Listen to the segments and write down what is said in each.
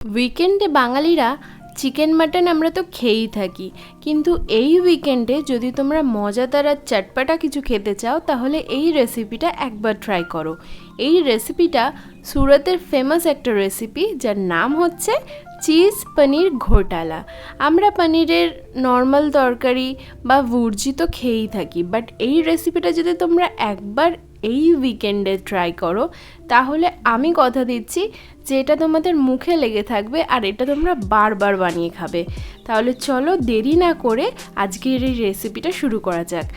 উইকেন্ডে বাঙালিরা chicken mutton আমরা তো খেয়েই থাকি। কিন্তু এই উইকেন্ডে যদি তোমরা মজাদার আর চটপাটা কিছু খেতে চাও, তাহলে এই রেসিপিটা একবার ট্রাই করো। এই রেসিপিটা সুরতের ফেমাস একটা রেসিপি যার নাম হচ্ছে চিজ পনির ঘোটালা। আমরা পনিরের নর্মাল তরকারি বা ভুর্জি তো খেয়েই থাকি বাট এই রেসিপিটা যদি তোমরা একবার এই উইকেন্ডে ট্রাই করো। তাহলে আমি কথা দিচ্ছি যে এটা তোমাদের মুখে লেগে থাকবে আর এটা তোমরা বারবার বানিয়ে খাবে। তাহলে চলো দেরি না করে আজকের এই রেসিপিটা শুরু করা যাক।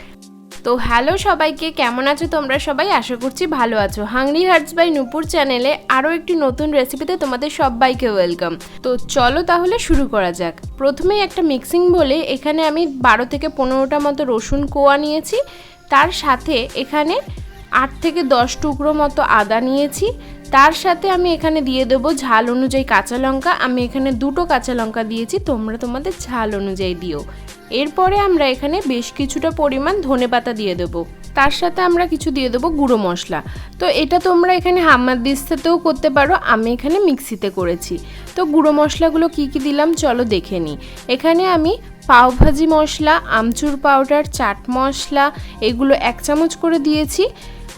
তো হ্যালো সবাইকে, কেমন আছো তোমরা সবাই? আশা করছি ভালো আছো। হাংরি হার্টস বাই নুপুর চ্যানেলে আরও একটি নতুন রেসিপিতে তোমাদের সবাইকে ওয়েলকাম তো চলো তাহলে শুরু করা যাক। প্রথমেই একটা মিক্সিং বলে এখানে আমি বারো থেকে পনেরোটা মতো রসুন কোয়া নিয়েছি। তার সাথে এখানে আট থেকে দশ টুকরো মতো আদা নিয়েছি। তার সাথে আমি এখানে দিয়ে দেবো ঝাল অনুযায়ী কাঁচা লঙ্কা। আমি এখানে দুটো কাঁচা লঙ্কা দিয়েছি, তোমরা তোমাদের ঝাল অনুযায়ী দিও। এরপরে আমরা এখানে বেশ কিছুটা পরিমাণ ধনে পাতা দিয়ে দেবো। তার সাথে আমরা কিছু দিয়ে দেবো গুঁড়ো মশলা। তো এটা তোমরা এখানে হামার দিস্তাতেও করতে পারো, আমি এখানে মিক্সিতে করেছি। তো গুঁড়ো মশলাগুলো কি কি দিলাম চলো দেখে নিই। এখানে আমি পাওভাজি মশলা, আমচুর পাউডার, চাট মশলা, এগুলো এক চামচ করে দিয়েছি।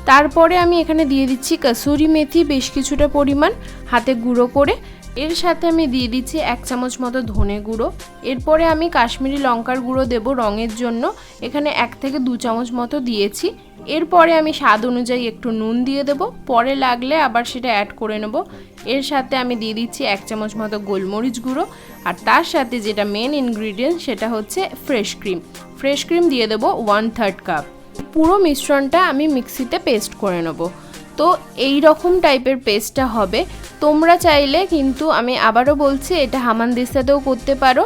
তারপরে আমি এখানে দিয়ে দিচ্ছি কাসুরি মেথি, বেশ কিছুটা পরিমাণ হাতে গুঁড়ো করে। এর সাথে আমি দিয়ে দিচ্ছি এক চামচ মতো ধনে গুঁড়ো। এরপরে আমি কাশ্মীরি লঙ্কার গুঁড়ো দেব রঙের জন্য। এখানে এক থেকে দু চামচ মতো দিয়েছি। এরপরে আমি স্বাদ অনুযায়ী একটু নুন দিয়ে দেব। পরে লাগলে আবার সেটা অ্যাড করে নেব। এর সাথে আমি দিয়ে দিচ্ছি এক চামচ মতো গোলমরিচ গুঁড়ো। আর তার সাথে যেটা মেন ইনগ্রিডিয়েন্ট সেটা হচ্ছে ফ্রেশ ক্রিম ফ্রেশ ক্রিম দিয়ে দেবো ওয়ান থার্ড কাপ পুরো মিশ্রণটা আমি মিক্সিতে পেস্ট করে নেব। তো এই রকম টাইপের পেস্টটা হবে। তোমরা চাইলে কিন্তু আমি আবারও বলছি, এটা হামানদিস্তাতেও করতে পারো।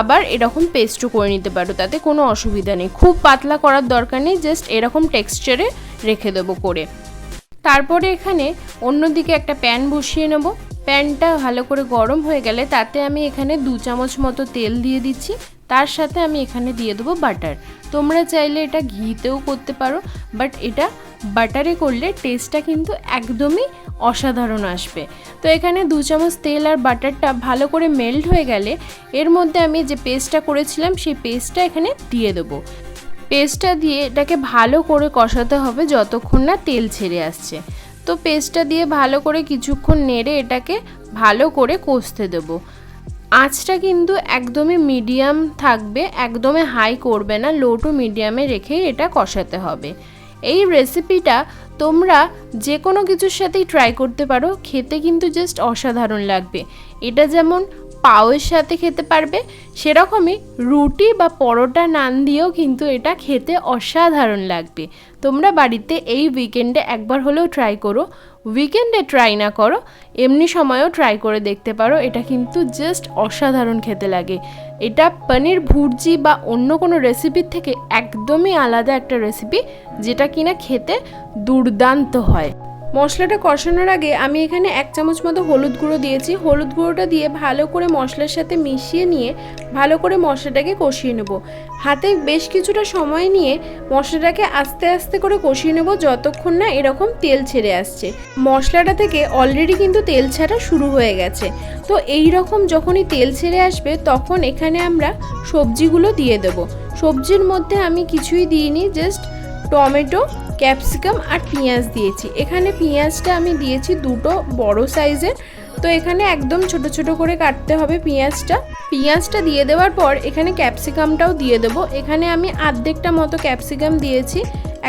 আবার এরকম পেস্টও করে নিতে পারো, তাতে কোনো অসুবিধা নেই। খুব পাতলা করার দরকার নেই, জাস্ট এরকম টেক্সচারে রেখে দেবো করে। তারপরে এখানে অন্যদিকে একটা প্যান বসিয়ে নেব। প্যানটা ভালো করে গরম হয়ে গেলে তাতে আমি এখানে দু চামচ মতো তেল দিয়ে দিচ্ছি। তার সাথে আমি এখানে দিয়ে দেবো বাটার তোমরা চাইলে এটা ঘিতেও করতে পারো বাট এটা বাটারে করলে টেস্টটা কিন্তু একদমই অসাধারণ আসবে। তো এখানে দু চামচ তেল আর বাটারটা ভালো করে মেল্ট হয়ে গেলে এর মধ্যে আমি যে পেস্টটা করেছিলাম, সেই পেস্টটা এখানে দিয়ে দেবো। পেস্টটা দিয়ে এটাকে ভালো করে কষাতে হবে যতক্ষণ না তেল ছেড়ে আসছে। তো পেস্টটা দিয়ে ভালো করে কিছুক্ষণ নেড়ে এটাকে ভালো করে কষতে দেবো। আঁচটা কিন্তু একদমই মিডিয়াম থাকবে, একদমই হাই করবে না লো টু মিডিয়ামে রেখেই এটা কষাতে হবে। এই রেসিপিটা তোমরা যে কোনো কিছুর সাথেই ট্রাই করতে পারো, খেতে কিন্তু জাস্ট অসাধারণ লাগবে। এটা যেমন পাওয়ের সাথে খেতে পারবে। সেরকমই রুটি বা পরোটা নান দিয়েও কিন্তু এটা খেতে অসাধারণ লাগবে। তোমরা বাড়িতে এই উইকেন্ডে একবার হলেও ট্রাই করো। উইকেন্ডে ট্রাই না করো, এমনি সময়ও ট্রাই করে দেখতে পারো। এটা কিন্তু জাস্ট অসাধারণ খেতে লাগে। এটা পনির ভুর্জি বা অন্য কোনো রেসিপির থেকে একদমই আলাদা একটা রেসিপি যেটা কিনা খেতে দুর্দান্ত হয়। মশলাটা কষানোর আগে আমি এখানে এক চামচ মতো হলুদ গুঁড়ো দিয়েছি। হলুদ গুঁড়োটা দিয়ে ভালো করে মশলার সাথে মিশিয়ে নিয়ে ভালো করে মশলাটাকে কষিয়ে নেব। হাতে বেশ কিছুটা সময় নিয়ে মশলাটাকে আস্তে আস্তে করে কষিয়ে নেব যতক্ষণ না এরকম তেল ছেড়ে আসছে। মশলাটা থেকে অলরেডি কিন্তু তেল ছাড়া শুরু হয়ে গেছে। তো এই রকম যখনই তেল ছেড়ে আসবে তখন এখানে আমরা সবজিগুলো দিয়ে দেব। সবজির মধ্যে আমি কিছুই দিইনি জাস্ট টমেটো ক্যাপসিকাম আর পেঁয়াজ দিয়েছি। এখানে পেঁয়াজটা আমি দিয়েছি দুটো বড় সাইজের। তো এখানে একদম ছোট ছোট করে কাটতে হবে পেঁয়াজটা। পেঁয়াজটা দিয়ে দেওয়ার পর এখানে ক্যাপসিকামটাও দিয়ে দেবো। এখানে আমি আর্ধেকটা মতো ক্যাপসিকাম দিয়েছি,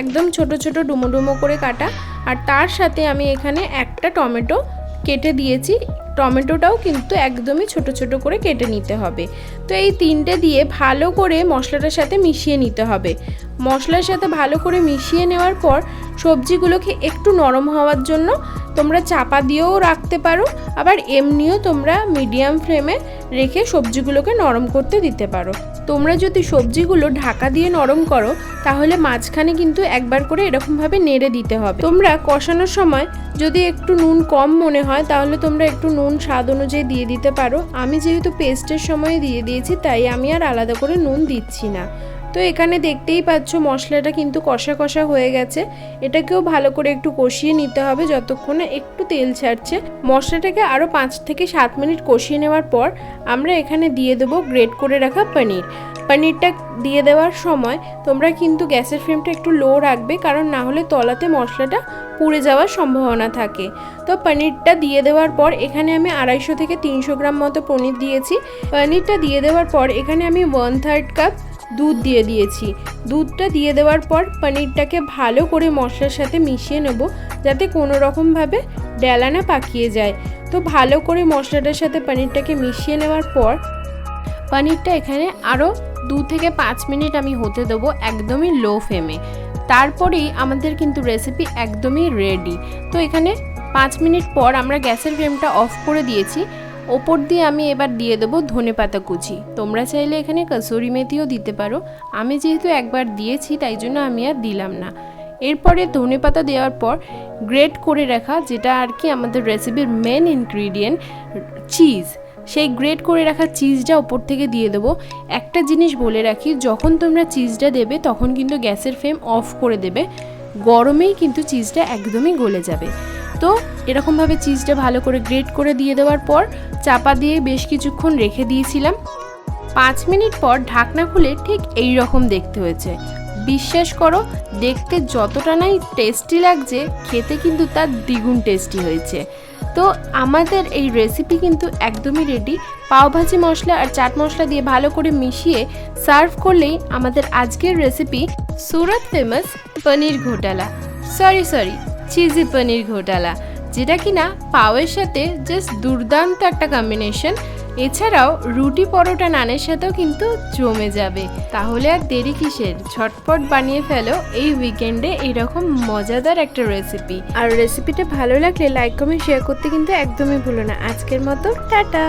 একদম ছোট ছোট ডুমো ডুমো করে কাটা। আর তার সাথে আমি এখানে একটা টমেটো কেটে দিয়েছি। টমেটোটাও কিন্তু একদমই ছোট ছোট করে কেটে নিতে হবে। তো এই তিনটে দিয়ে ভালো করে মশলাটার সাথে মিশিয়ে নিতে হবে। মশলার সাথে ভালো করে মিশিয়ে নেওয়ার পর সবজিগুলোকে একটু নরম হওয়ার জন্য তোমরা চাপা দিয়েও রাখতে পারো, আবার এমনিও তোমরা মিডিয়াম ফ্লেমে রেখে সবজিগুলোকে নরম করতে দিতে পারো। তোমরা যদি সবজিগুলো ঢাকা দিয়ে নরম করো, তাহলে মাঝখানে কিন্তু একবার করে এরকমভাবে নেড়ে দিতে হবে। তোমরা কষানোর সময় যদি একটু নুন কম মনে হয়, তাহলে তোমরা একটু নুন স্বাদ অনুযায়ী দিয়ে দিতে পারো। আমি যেহেতু পেস্টের সময় দিয়ে দিয়েছি, তাই আমি আর আলাদা করে নুন দিচ্ছি না। তো এখানে দেখতেই পাচ্ছ মশলাটা কিন্তু কষা কষা হয়ে গেছে। এটাকেও ভালো করে একটু কষিয়ে নিতে হবে যতক্ষণ একটু তেল ছাড়ছে। মশলাটাকে আরও পাঁচ থেকে সাত মিনিট কষিয়ে নেওয়ার পর আমরা এখানে দিয়ে দেবো গ্রেট করে রাখা পনির। পনিরটা দিয়ে দেওয়ার সময় তোমরা কিন্তু গ্যাসের ফ্লেমটা একটু লো রাখবে কারণ না হলে তলাতে মশলাটা পুড়ে যাওয়ার সম্ভাবনা থাকে। তো পনিরটা দিয়ে দেওয়ার পর এখানে আমি আড়াইশো থেকে তিনশো গ্রাম মতো পনির দিয়েছি। পনিরটা দিয়ে দেওয়ার পর এখানে আমি ওয়ান থার্ড কাপ দুধ দিয়ে দিয়েছি। দুধটা দিয়ে দেওয়ার পর পনিরটাকে ভালো করে মশলার সাথে মিশিয়ে নেব যাতে কোনো রকমভাবে ডেলা না পাকিয়ে যায়। তো ভালো করে মশলাটার সাথে পনিরটাকে মিশিয়ে নেওয়ার পর পনিরটা এখানে আরও দু থেকে পাঁচ মিনিট আমি হতে দেবো একদমই লো ফ্লেমে। তারপরেই আমাদের কিন্তু রেসিপি একদমই রেডি তো এখানে পাঁচ মিনিট পর আমরা গ্যাসের ফ্লেমটা অফ করে দিয়েছি। ওপর দিয়ে আমি এবার দিয়ে দেবো ধনে পাতা কুচি। তোমরা চাইলে এখানে কসুরি মেথিও দিতে পারো। আমি যেহেতু একবার দিয়েছি, তাই জন্য আমি আর দিলাম না। এরপরে ধনে পাতা দেওয়ার পর গ্রেট করে রাখা যেটা আর কি আমাদের রেসিপির মেন ইনগ্রিডিয়েন্ট চিজ সেই গ্রেট করে রাখা চিজটা ওপর থেকে দিয়ে দেবো। একটা জিনিস বলে রাখি, যখন তোমরা চিজটা দেবে, তখন কিন্তু গ্যাসের ফ্লেম অফ করে দেবে। গরমেই কিন্তু চিজটা একদমই গলে যাবে। তো এরকমভাবে চিজটা ভালো করে গ্রেট করে দিয়ে দেওয়ার পর চাপা দিয়ে বেশ কিছুক্ষণ রেখে দিয়েছিলাম। পাঁচ মিনিট পর ঢাকনা খুলে ঠিক এই রকম দেখতে হয়েছে। বিশ্বাস করো, দেখতে যতটা নাই টেস্টি লাগছে, খেতে কিন্তু তার দ্বিগুণ টেস্টি হয়েছে। তো আমাদের এই রেসিপি কিন্তু একদমই রেডি পাওভাজি মশলা আর চাট মশলা দিয়ে ভালো করে মিশিয়ে সার্ভ করলেই আমাদের আজকের recipe Surat famous paneer ghotala. Sorry sorry cheesy paneer ghotala, যেটা কিনা পাওয়ের সাথে জাস্ট দুর্দান্ত একটা কম্বিনেশন এছাড়াও রুটি পরোটা নানের সাথেও কিন্তু জমে যাবে। তাহলে আর দেরি কিসের? ঝটপট বানিয়ে ফেলো, এই উইকেন্ডে এইরকম মজাদার একটা রেসিপি আর রেসিপিটা ভালো লাগলে লাইক কমেন্ট শেয়ার করতে কিন্তু একদমই ভুলো না। আজকের মতো, টাটা!